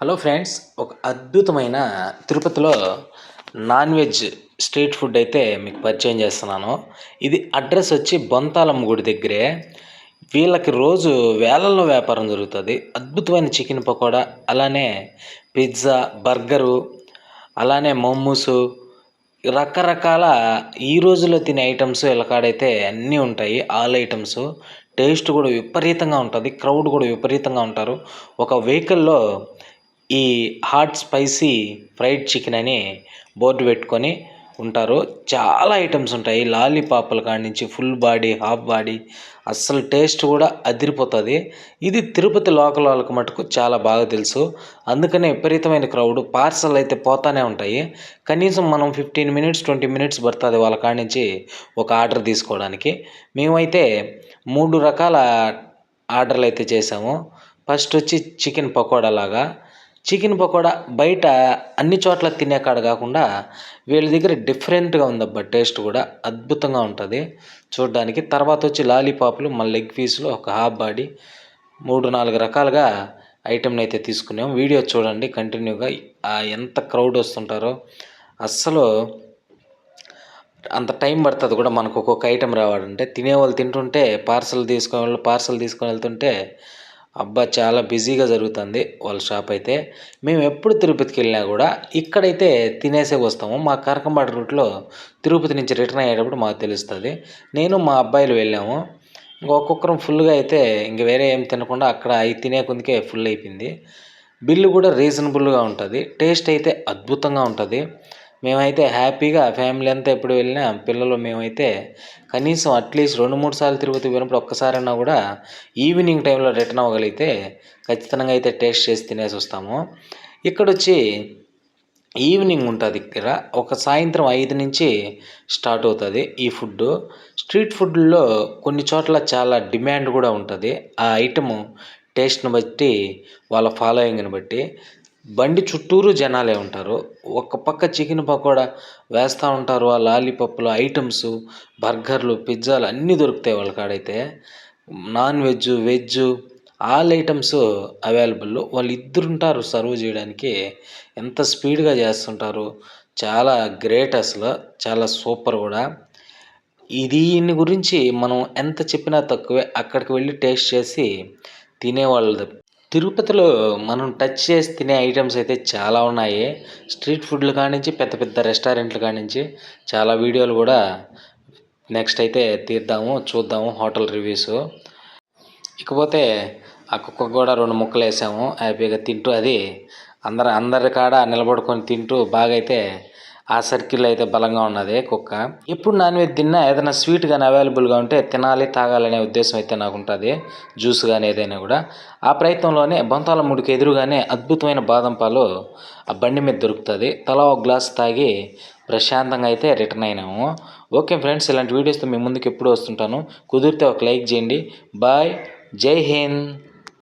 Hello friends ఒక అద్భుతమైన తిరుపతిలో నాన్ వెజ్ స్ట్రీట్ ఫుడ్ అయితే మీకు పరిచయం చేస్తున్నాను. ఇది అడ్రస్ వచ్చి బొంతాలమ్మ గుడి దగ్గరే. వీళ్ళకి రోజు వేలల్లో వ్యాపారం జరుగుతుంది. అద్భుతమైన చికెన్ పకోడా అలానే పిజ్జా బర్గరు అలానే మోమోసు రకరకాల ఈ రోజుల్లో తినే ఐటమ్స్ వీళ్ళకాడైతే అన్నీ ఉంటాయి. All items. టేస్ట్ కూడా విపరీతంగా ఉంటుంది. క్రౌడ్ కూడా విపరీతంగా ఉంటారు. ఒక వెహికల్లో ఈ హాట్ స్పైసీ ఫ్రైడ్ చికెన్ అని బోర్డు పెట్టుకొని ఉంటారు. చాలా ఐటమ్స్ ఉంటాయి. లాలీపాప్ల కాడి నుంచి ఫుల్ బాడీ హాఫ్ బాడీ అస్సలు టేస్ట్ కూడా అదిరిపోతుంది. ఇది తిరుపతి లోకల్ వాళ్ళకి మటుకు చాలా బాగా తెలుసు. అందుకనే విపరీతమైన క్రౌడ్. పార్సల్ అయితే పోతానే ఉంటాయి. కనీసం మనం ఫిఫ్టీన్ మినిట్స్ ట్వంటీ మినిట్స్ పడుతుంది వాళ్ళ కాడి నుంచి ఒక ఆర్డర్ తీసుకోవడానికి. మేమైతే మూడు రకాల ఆర్డర్లు అయితే చేసాము. ఫస్ట్ వచ్చి చికెన్ పకోడా లాగా చికెన్ పకోడా బయట అన్ని చోట్ల తినే కాడ కాకుండా వీళ్ళ దగ్గర డిఫరెంట్గా ఉందబ్బా టేస్ట్ కూడా అద్భుతంగా ఉంటుంది. చూడడానికి తర్వాత వచ్చి లాలీపాప్లు మన లెగ్ పీసులు ఒక హాఫ్ బాడీ మూడు నాలుగు రకాలుగా ఐటెంని అయితే తీసుకున్నాం. వీడియో చూడండి కంటిన్యూగా ఎంత క్రౌడ్ వస్తుంటారో. అస్సలు అంత టైం పడుతుంది కూడా మనకు ఒక్కొక్క ఐటెం రావాలంటే. తినేవాళ్ళు తింటుంటే పార్సల్ తీసుకొని పార్సల్ తీసుకొని వెళ్తుంటే అబ్బా చాలా బిజీగా జరుగుతుంది వాళ్ళ షాప్ అయితే. మేము ఎప్పుడు తిరుపతికి వెళ్ళినా కూడా ఇక్కడైతే తినేసే వస్తాము. మా కరకంబాడు రూట్లో తిరుపతి నుంచి రిటర్న్ అయ్యేటప్పుడు మాకు తెలుస్తుంది. నేను మా అబ్బాయిలు వెళ్ళాము. ఒక్కొక్కరం ఫుల్గా అయితే ఇంక వేరే ఏం తినకుండా అక్కడ అవి తినే కొందుకే ఫుల్ అయిపోయింది. బిల్లు కూడా రీజనబుల్గా ఉంటుంది. టేస్ట్ అయితే అద్భుతంగా ఉంటుంది. మేమైతే హ్యాపీగా ఫ్యామిలీ అంతా ఎప్పుడు వెళ్ళినా పిల్లలు మేమైతే కనీసం అట్లీస్ట్ రెండు మూడు సార్లు తిరుపతి పోయినప్పుడు ఒక్కసారైనా కూడా ఈవినింగ్ టైంలో రిటర్న్ అవ్వగలిగితే ఖచ్చితంగా అయితే టేస్ట్ చేసి తినేసి వస్తాము. ఇక్కడ వచ్చి ఈవినింగ్ ఉంటుంది ఇక్కడ. ఒక సాయంత్రం ఐదు నుంచి స్టార్ట్ అవుతుంది ఈ ఫుడ్. స్ట్రీట్ ఫుడ్లో కొన్ని చోట్ల చాలా డిమాండ్ కూడా ఉంటుంది. ఆ ఐటము టేస్ట్ని బట్టి వాళ్ళ ఫాలోయింగ్ని బట్టి. బండి చుట్టూరు జనాలే ఉంటారు. ఒక పక్క చికెన్ పకోడా వేస్తూ ఉంటారు. ఆ లాలీపప్పులు ఐటమ్స్ బర్గర్లు పిజ్జాలు అన్నీ దొరుకుతాయి వాళ్ళ కాడైతే. Non veg veg all items available వాళ్ళు ఇద్దరు ఉంటారు సర్వ్ చేయడానికి. ఎంత స్పీడ్గా చేస్తుంటారు. చాలా గ్రేట్ అసలు. చాలా సూపర్ కూడా. దీని గురించి మనం ఎంత చెప్పినా తక్కువే. అక్కడికి వెళ్ళి టేస్ట్ చేసి తినేవాళ్ళది. తిరుపతిలో మనం టచ్ చేసి తినే ఐటమ్స్ అయితే చాలా ఉన్నాయి. స్ట్రీట్ ఫుడ్లు కానించి పెద్ద పెద్ద రెస్టారెంట్లు కానించి చాలా వీడియోలు కూడా నెక్స్ట్ అయితే తీద్దాము చూద్దాము హోటల్ రివ్యూస్ ఇకపోతే ఆ కుక్క కూడా రెండు ముక్కలు వేసాము హ్యాపీగా తింటూ అది అందరు అందరి కాడ నిలబడుకొని తింటూ బాగా అయితే ఆ సర్కిల్ అయితే బలంగా ఉన్నది కుక్క. ఎప్పుడు నాన్ వెజ్ తిన్నా ఏదైనా స్వీట్ కానీ అవైలబుల్గా ఉంటే తినాలి తాగాలనే ఉద్దేశం అయితే నాకు ఉంటుంది. జ్యూస్ కానీ ఏదైనా కూడా. ఆ ప్రయత్నంలోనే బొంతాల ముడికి ఎదురుగానే అద్భుతమైన బాదం పాలు ఆ బండి మీద దొరుకుతుంది. తలా ఒక గ్లాస్ తాగి ప్రశాంతంగా అయితే రిటర్న్ అయినాము. ఓకే ఫ్రెండ్స్ ఇలాంటి వీడియోస్తో మీ ముందుకు ఎప్పుడు వస్తుంటాను. కుదిరితే ఒక లైక్ చేయండి. బాయ్. జై హింద్.